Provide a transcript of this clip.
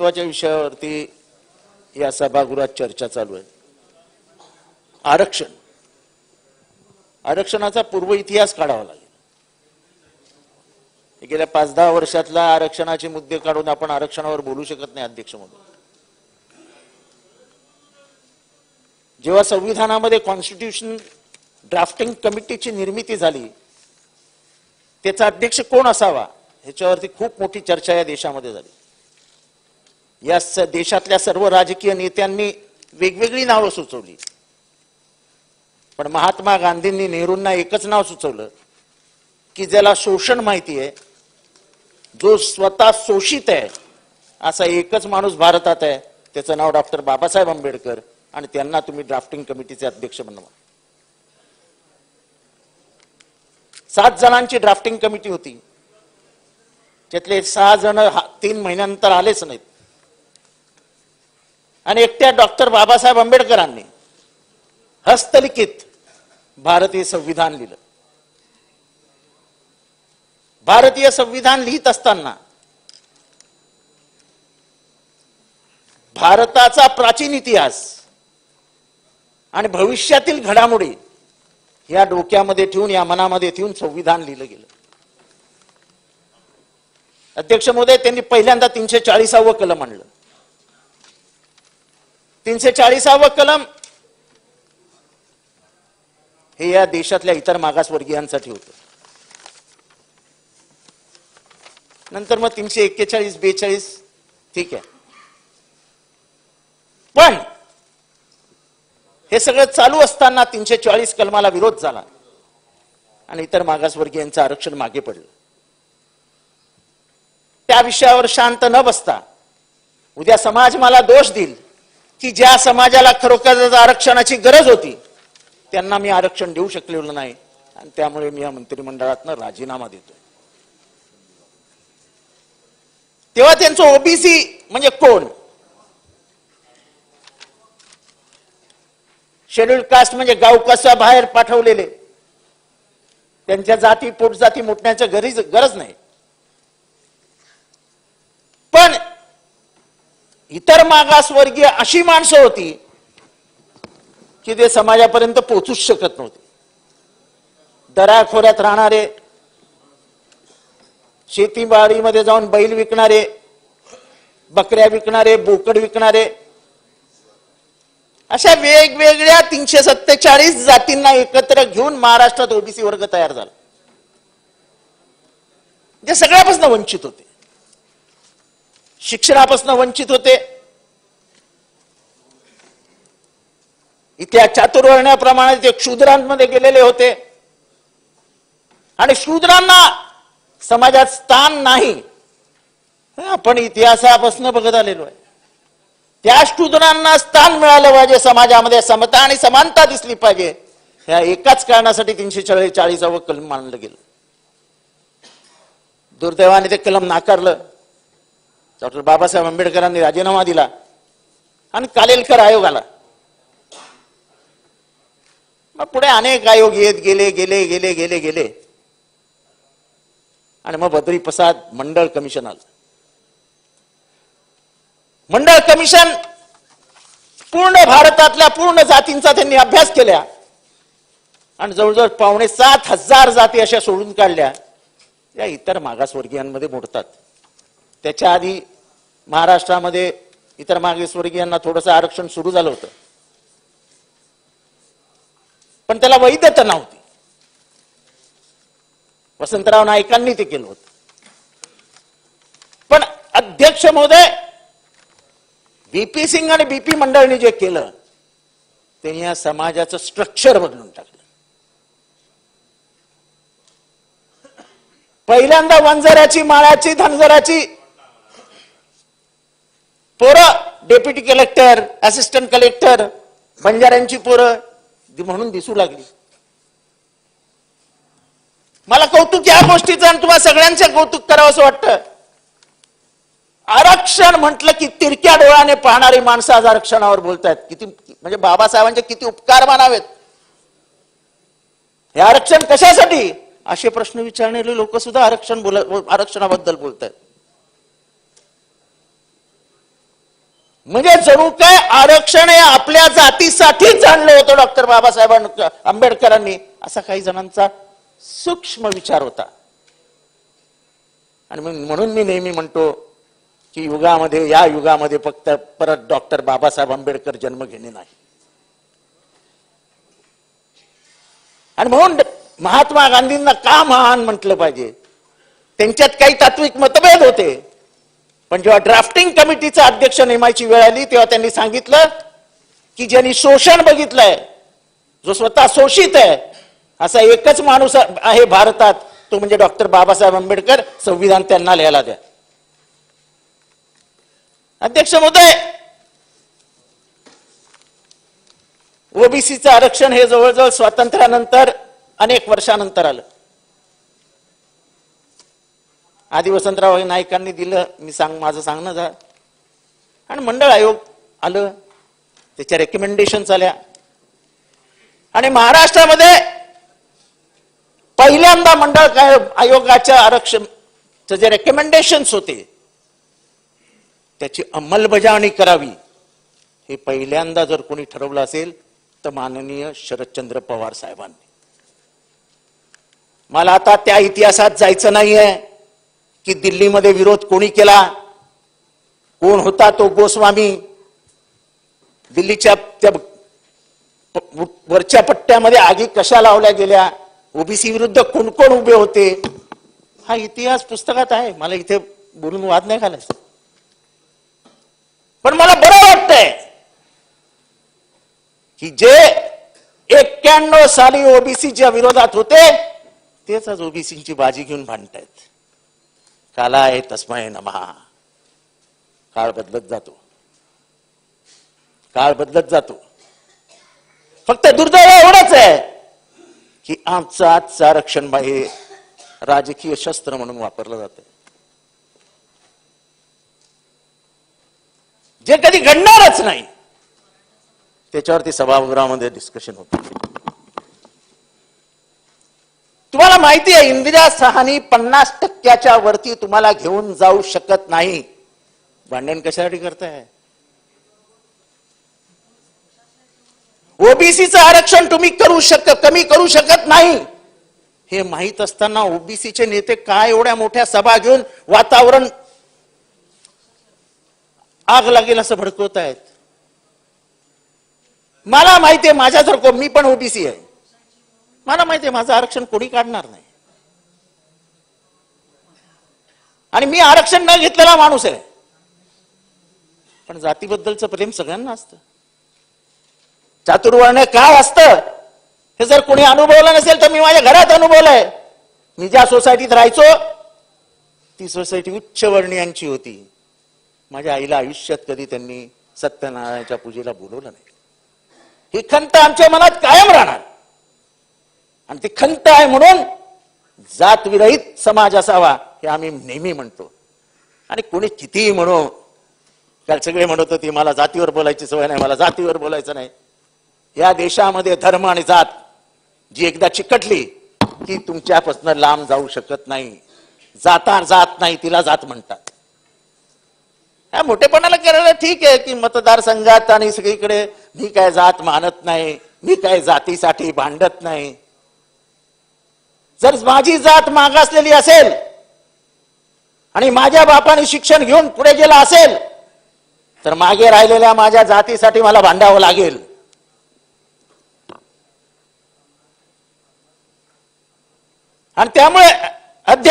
महत्त्वाच्या विषयावरती या सभागृहात चर्चा चालू आहे. आरक्षण. आरक्षणाचा पूर्व इतिहास काढावा लागेल. गेल्या पाच दहा वर्षातला आरक्षणाचे मुद्दे काढून आपण आरक्षणावर बोलू शकत नाही अध्यक्ष म्हणून. जेव्हा संविधानामध्ये कॉन्स्टिट्यूशन ड्राफ्टिंग कमिटीची निर्मिती झाली त्याचा अध्यक्ष कोण असावा ह्याच्यावरती खूप मोठी चर्चा या देशामध्ये झाली. या देशातल्या सर्व राजकीय नेत्यांनी वेगवेगळी नावं सुचवली. पण महात्मा गांधींनी नेहरूंना एकच नाव सुचवलं की ज्याला शोषण माहिती आहे जो स्वतः शोषित आहे असा एकच माणूस भारतात आहे त्याचं नाव डॉक्टर बाबासाहेब आंबेडकर आणि त्यांना तुम्ही ड्राफ्टिंग कमिटीचे अध्यक्ष बनवा. सात जणांची ड्राफ्टिंग कमिटी होती. त्यातले सहा जण तीन महिन्यानंतर आलेच नाहीत. आणि एकट्या डॉक्टर बाबासाहेब आंबेडकरांनी हस्तलिखित भारतीय संविधान लिहिलं. भारतीय संविधान लिहित असताना भारताचा प्राचीन इतिहास आणि भविष्यातील घडामोडी या डोक्यामध्ये ठेवून या मनामध्ये ठेवून संविधान लिहिलं गेलं. अध्यक्ष महोदय त्यांनी पहिल्यांदा तीनशे चाळीसावं कलम आणलं. तीनशे चाळीसावं कलम. हे या देशातल्या इतर मागासवर्गीयांसाठी होतं. नंतर मग तीनशे एक्केचाळीस बेचाळीस ठीक आहे. पण हे सगळं चालू असताना तीनशे चाळीस कलमाला विरोध झाला. आणि इतर मागासवर्गीयांचं आरक्षण मागे पडलं. त्या विषयावर शांत न बसता उद्या समाज मला दोष देईल. की ज्या समाजाला खरोखर आरक्षणाची गरज होती त्यांना मी आरक्षण देऊ शकलेलो नाही. आणि त्यामुळे मी या मंत्रिमंडळातनं राजीनामा देतो तेव्हा त्यांचं ओबीसी म्हणजे कोण? शेड्यूल कास्ट म्हणजे गावकसा बाहेर पाठवलेले? त्यांच्या जाती पोटजाती मोठण्याच्या गरज गरज नाही पण इतर मागासवर्गीय अशी माणसं होती की ते समाजापर्यंत पोचूच शकत नव्हते. दराखोऱ्यात राहणारे शेतीबाडीमध्ये जाऊन बैल विकणारे बकऱ्या विकणारे बोकड विकणारे अशा वेगवेगळ्या तीनशे सत्तेचाळीस जातींना एकत्र घेऊन महाराष्ट्रात ओबीसी वर्ग तयार झाला. जे सगळ्यापासून वंचित होते. शिक्षणापासून वंचित होते. इथल्या चातुर्वर्ण्याप्रमाणे ते क्षुद्रांमध्ये गेलेले होते. आणि शूद्रांना समाजात स्थान नाही. आपण इतिहासापासून बघत आलेलो आहे. त्या शूद्रांना स्थान मिळालं पाहिजे समाजामध्ये समता आणि समानता दिसली पाहिजे. ह्या एकाच कारणासाठी तीनशे चाळीस चाळीसावं कलम मानलं गेलं. दुर्दैवाने ते कलम नाकारलं. डॉक्टर बाबासाहेब आंबेडकरांनी राजीनामा दिला आणि कालेलकर आयोग आला. मग पुढे अनेक आयोग येत गेले गेले गेले गेले गेले. आणि मग बद्री प्रसाद मंडळ कमिशन आलं. मंडळ कमिशन पूर्ण भारतातल्या पूर्ण जातींचा त्यांनी अभ्यास केला आणि जवळजवळ पावणे सात हजार जाती अशा सोडून काढल्या. या इतर मागासवर्गीयांमध्ये मोडतात. त्याच्या आधी महाराष्ट्रामध्ये इतर मागेसवर्गीयांना थोडंसं आरक्षण सुरू झालं होतं. पण त्याला वैधता नव्हती. वसंतराव नाईकांनी ते केलं होतं. पण अध्यक्ष महोदय बीपी सिंग आणि बीपी मंडळनी जे केलं त्यांनी या समाजाचं स्ट्रक्चर बदलून टाकलं. पहिल्यांदा वंजाराची माळाची धनजराची पोरं डेप्युटी कलेक्टर असिस्टंट कलेक्टर बंजाऱ्यांची पोरं म्हणून दिसू लागली. मला कौतुक या गोष्टीचं आणि तुम्हाला सगळ्यांचं कौतुक करावं असं वाटतं. आरक्षण म्हटलं की तिरक्या डोळ्याने पाहणारी माणसं आज आरक्षणावर बोलतायत. किती म्हणजे बाबासाहेबांचे किती उपकार मानावेत. हे आरक्षण कशासाठी? असे प्रश्न विचारणारे लोक सुद्धा आरक्षण बोल आरक्षणाबद्दल बोलतायत. म्हणजे जणू काय आरक्षण हे आपल्या जातीसाठीच आणलं होतं डॉक्टर बाबासाहेब आंबेडकरांनी. असा काही जणांचा सूक्ष्म विचार होता. आणि मग म्हणून मी नेहमी म्हणतो की युगामध्ये या युगामध्ये फक्त परत डॉक्टर बाबासाहेब आंबेडकर जन्म घेणे नाही. आणि म्हणून महात्मा गांधींना का महान म्हटलं पाहिजे? त्यांच्यात काही तात्विक मतभेद होते. पण जेव्हा ड्राफ्टिंग कमिटीचा अध्यक्ष नेमायची वेळ आली तेव्हा त्यांनी सांगितलं की ज्यांनी शोषण बघितलंय जो स्वतः शोषित आहे असा एकच माणूस आहे भारतात तो म्हणजे डॉक्टर बाबासाहेब आंबेडकर. संविधान त्यांना लिहायला द्या. अध्यक्ष महोदय ओबीसीचं आरक्षण हे जवळजवळ स्वातंत्र्यानंतर अनेक वर्षानंतर आलं. आधी वसंतराव नाईकांनी दिलं. मी सांग माझं सांगणं झालं आणि मंडळ आयोग आलं. त्याच्या रेकमेंडेशन आल्या. आणि महाराष्ट्रामध्ये पहिल्यांदा मंडळ आयोगाच्या आरक्षण जे रेकमेंडेशन्स होते त्याची अंमलबजावणी करावी. हे पहिल्यांदा जर कोणी ठरवलं असेल तर माननीय शरदचंद्र पवार साहेबांनी. मला आता त्या इतिहासात जायचं नाहीये. की दिल्लीमध्ये विरोध कोणी केला? कोण होता तो गोस्वामी? दिल्लीच्या त्या वरच्या पट्ट्यामध्ये आगी कशा लावल्या गेल्या? ओबीसी विरुद्ध कोण कोण उभे होते? हा इतिहास पुस्तकात आहे. मला इथे बोलून वाद नाही घालायचा. पण मला बरं वाटतंय की जे एक्क्याण्णव साली ओबीसीच्या विरोधात होते तेच आज ओबीसीची बाजी घेऊन भांडतायत. कालाय तस्मय नमहा काळ बदलत जातो. काळ बदलत जातो. फक्त दुर्दैव एवढंच आहे की आमचं आजचं आरक्षण हे राजकीय शस्त्र म्हणून वापरलं जात. जे कधी घडणारच नाही त्याच्यावरती सभागृहामध्ये डिस्कशन होतं. तुम्हाला माहिती आहे इंदिरा सहानी पन्नास टक्क्याच्या वरती तुम्हाला घेऊन जाऊ शकत नाही. भांडण कशासाठी करताय? ओबीसीचं आरक्षण तुम्ही करू शक कमी करू शकत नाही. हे माहीत असताना ओबीसीचे नेते काय एवढ्या मोठ्या सभा घेऊन वातावरण आग लागेल असं भडकवत आहेत मला माहितीये को मी पण ओबीसी आहे. मला माहितीये माझं आरक्षण कोणी काढणार नाही. आणि मी आरक्षण न घेतलेला माणूस आहे. पण जातीबद्दलचं प्रेम सगळ्यांना असतं. चातुर्वर्ण काय असतं हे जर कोणी अनुभवलं नसेल तर मी माझ्या घरात अनुभवलंय मी ज्या सोसायटीत राहायचो ती सोसायटी उच्च वर्णीयांची होती. माझ्या आईला आयुष्यात कधी त्यांनी सत्यनारायणाच्या पूजेला बोलवलं नाही. ही खंत आमच्या मनात कायम राहणार. आणि ती खंत आहे म्हणून जात विरहित समाज असावा हे आम्ही नेहमी म्हणतो. आणि कोणी कितीही म्हणू काल सगळे म्हणत होते मला जातीवर बोलायची सवय नाही मला जातीवर बोलायचं नाही. या देशामध्ये धर्म आणि जात जी एकदा चिकटली ती तुमच्यापासून लांब जाऊ शकत नाही. जाता जात नाही तिला जात म्हणतात. या मोठेपणाला करायला ठीक आहे की मतदारसंघात आणि सगळीकडे मी काय जात मानत नाही मी काय जातीसाठी भांडत नाही. जर माझी जात मागासलेली असेल आणि माझ्या बापाने शिक्षण घेऊन पुढे गेला असेल तर मागे राहिलेल्या माझ्या जातीसाठी मला भांडावं लागेल. आणि त्यामुळे अध्यक्ष